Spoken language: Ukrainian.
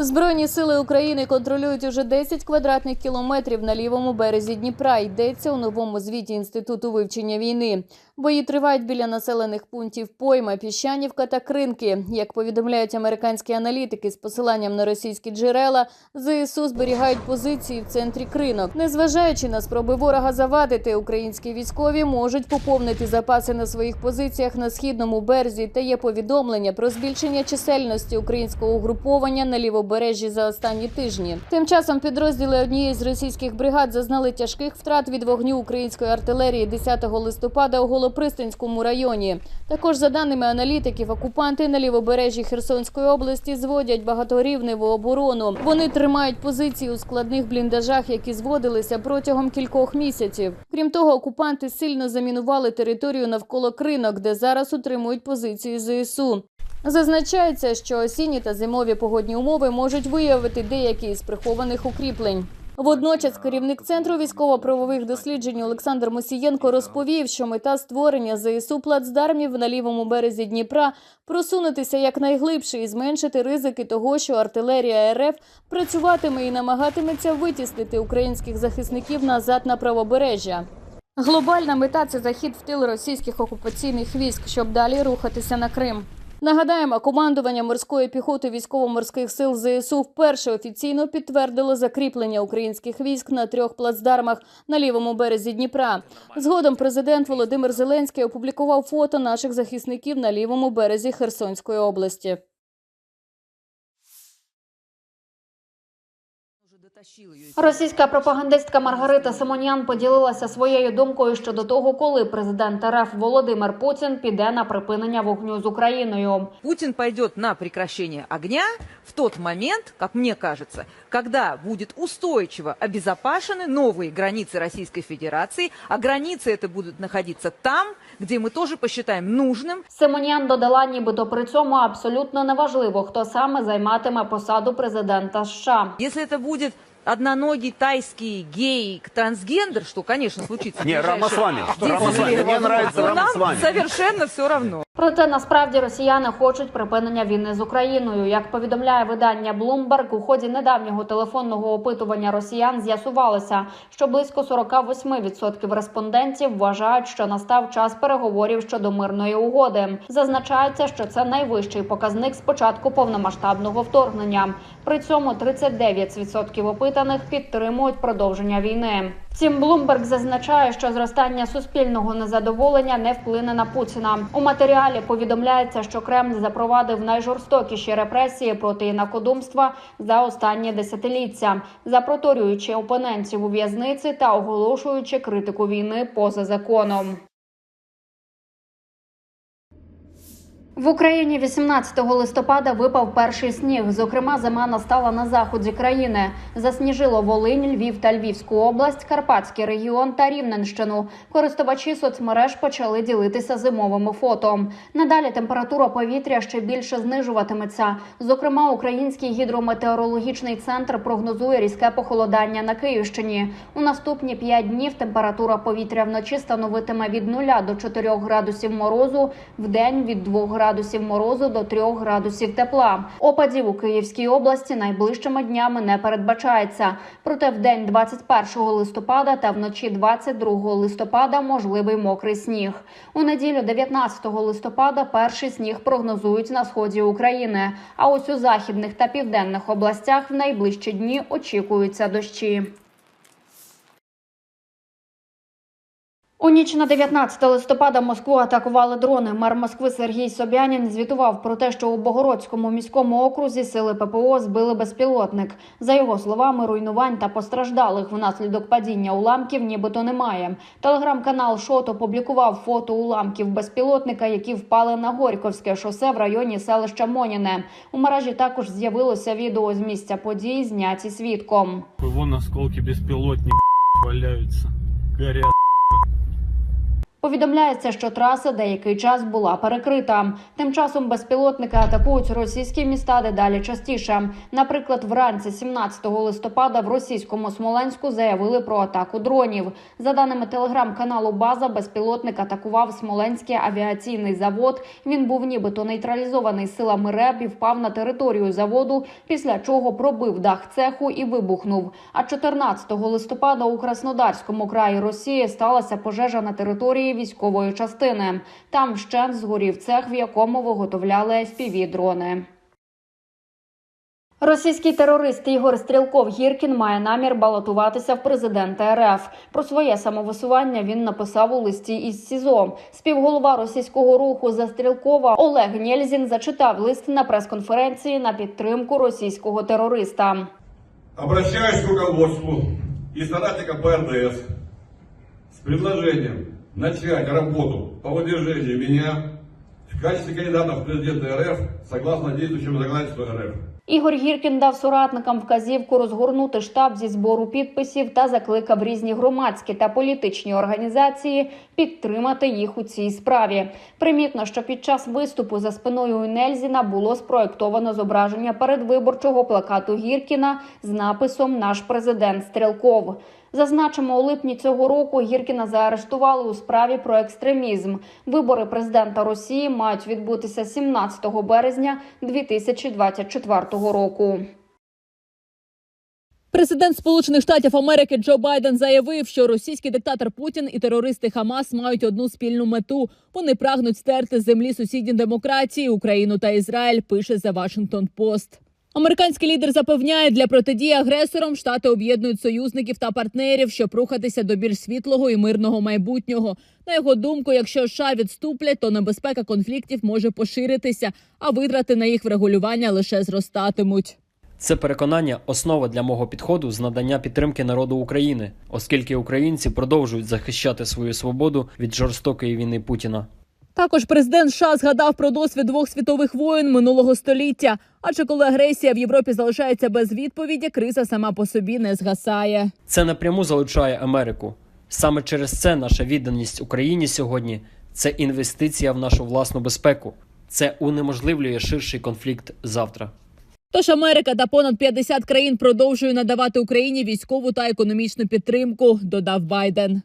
Збройні сили України контролюють уже 10 квадратних кілометрів на лівому березі Дніпра. Йдеться у новому звіті інституту вивчення війни. Бої тривають біля населених пунктів Пойма, Піщанівка та Кринки. Як повідомляють американські аналітики з посиланням на російські джерела, ЗСУ зберігають позиції в центрі кринок. Незважаючи на спроби ворога завадити, українські військові можуть поповнити запаси на своїх позиціях на східному березі. Та є повідомлення про збільшення чисельності українського угруповання на лівобережжі за останні тижні. Тим часом підрозділи однієї з російських бригад зазнали тяжких втрат від вогню української артилерії 10 листопада у Голопристанському районі. Також за даними аналітиків, окупанти на лівобережжі Херсонської області зводять багаторівневу оборону. Вони тримають позиції у складних бліндажах, які зводилися протягом кількох місяців. Крім того, окупанти сильно замінували територію навколо кринок, де зараз утримують позиції ЗСУ. Зазначається, що осінні та зимові погодні умови можуть виявити деякі із прихованих укріплень. Водночас керівник центру військово-правових досліджень Олександр Мосієнко розповів, що мета створення ЗСУ плацдармів на лівому березі Дніпра просунутися якнайглибше і зменшити ризики того, що артилерія РФ працюватиме і намагатиметься витіснити українських захисників назад на правобережжя. Глобальна мета це захід в тил російських окупаційних військ, щоб далі рухатися на Крим. Нагадаємо, командування морської піхоти військово-морських сил ЗСУ вперше офіційно підтвердило закріплення українських військ на трьох плацдармах на лівому березі Дніпра. Згодом президент Володимир Зеленський опублікував фото наших захисників на лівому березі Херсонської області. Російська пропагандистка Маргарита Симонян поділилася своєю думкою щодо того, коли президент РФ Володимир Путін піде на припинення вогню з Україною. Путин пойдет на прекращение огня в тот момент, как мне кажется, когда будет устойчиво обезопасены новые границы Российской Федерации, а границы это будут находиться там, где мы тоже посчитаем нужным Симонян додала, нібито при цьому абсолютно неважливо, хто саме займатиме посаду президента США. Если это будет одноногий тайский гей трансгендер, что, конечно, случится. Не, ближайшие Рамасвами. 10 Рамасвами. лет, Мне нравится то нам совершенно все равно. Проте насправді росіяни хочуть припинення війни з Україною. Як повідомляє видання Bloomberg, у ході недавнього телефонного опитування росіян з'ясувалося, що близько 48% респондентів вважають, що настав час переговорів щодо мирної угоди. Зазначається, що це найвищий показник з початку повномасштабного вторгнення. При цьому 39% опитаних підтримують продовження війни. Втім, Блумберг зазначає, що зростання суспільного незадоволення не вплине на Путіна. У матеріалі повідомляється, що Кремль запровадив найжорстокіші репресії проти інакодумства за останні десятиліття, запроторюючи опонентів у в'язниці та оголошуючи критику війни поза законом. В Україні 18 листопада випав перший сніг. Зокрема, зима настала на заході країни. Засніжило Волинь, Львів та Львівську область, Карпатський регіон та Рівненщину. Користувачі соцмереж почали ділитися зимовими фото. Надалі температура повітря ще більше знижуватиметься. Зокрема, Український гідрометеорологічний центр прогнозує різке похолодання на Київщині. У наступні 5 днів температура повітря вночі становитиме від 0 до 4 градусів морозу, в день від 2 градусів морозу до 3 градусів тепла. Опадів у Київській області найближчими днями не передбачається. Проте в день 21 листопада та вночі 22 листопада можливий мокрий сніг. У неділю 19 листопада перший сніг прогнозують на сході України. А ось у західних та південних областях в найближчі дні очікуються дощі. У ніч на 19 листопада Москву атакували дрони. Мер Москви Сергій Собянін звітував про те, що у Богородському міському окрузі сили ППО збили безпілотник. За його словами, руйнувань та постраждалих внаслідок падіння уламків нібито немає. Телеграм-канал Шот опублікував фото уламків безпілотника, які впали на Горьковське шосе в районі селища Моніне. У мережі також з'явилося відео з місця подій, зняті свідком. Вон осколки беспилотника валяются. Горят. Повідомляється, що траса деякий час була перекрита. Тим часом безпілотники атакують російські міста дедалі частіше. Наприклад, вранці 17 листопада в російському Смоленську заявили про атаку дронів. За даними телеграм-каналу База, безпілотник атакував Смоленський авіаційний завод. Він був нібито нейтралізований силами РЕБ і впав на територію заводу, після чого пробив дах цеху і вибухнув. А 14 листопада у Краснодарському краї Росії сталася пожежа на території військової частини. Там вщент згорів цех, в якому виготовляли FPV-дрони. Російський терорист Ігор Стрілков Гіркін має намір балотуватися в президенти РФ. Про своє самовисування він написав у листі із СІЗО. Співголова російського руху за Стрілкова Олег Нєльзін зачитав лист на прес-конференції на підтримку російського терориста. Обращаюсь к руководству и соратникам ПРДС с предложением начать работу по выдвижению меня в качестве кандидата в президенты РФ согласно действующему законодательству РФ. Ігор Гіркін дав соратникам вказівку розгорнути штаб зі збору підписів та закликав різні громадські та політичні організації підтримати їх у цій справі. Примітно, що під час виступу за спиною Нельзіна було спроєктовано зображення передвиборчого плакату Гіркіна з написом Наш президент Стрілков. Зазначимо, у липні цього року Гіркіна заарештували у справі про екстремізм. Вибори президента Росії мають відбутися 17 березня 2024 року. Президент Сполучених Штатів Америки Джо Байден заявив, що російський диктатор Путін і терористи Хамас мають одну спільну мету. Вони прагнуть стерти з землі сусідні демократії Україну та Ізраїль. Пише The Washington Post. Американський лідер запевняє, для протидії агресорам штати об'єднують союзників та партнерів, щоб рухатися до більш світлого і мирного майбутнього. На його думку, якщо США відступлять, то небезпека конфліктів може поширитися, а витрати на їх врегулювання лише зростатимуть. Це переконання основа для мого підходу з надання підтримки народу України, оскільки українці продовжують захищати свою свободу від жорстокої війни Путіна. Також президент США згадав про досвід двох світових воєн минулого століття. Адже коли агресія в Європі залишається без відповіді, криза сама по собі не згасає. Це напряму залучає Америку. Саме через це наша відданість Україні сьогодні це інвестиція в нашу власну безпеку. Це унеможливлює ширший конфлікт завтра. Тож Америка та понад 50 країн продовжують надавати Україні військову та економічну підтримку, додав Байден.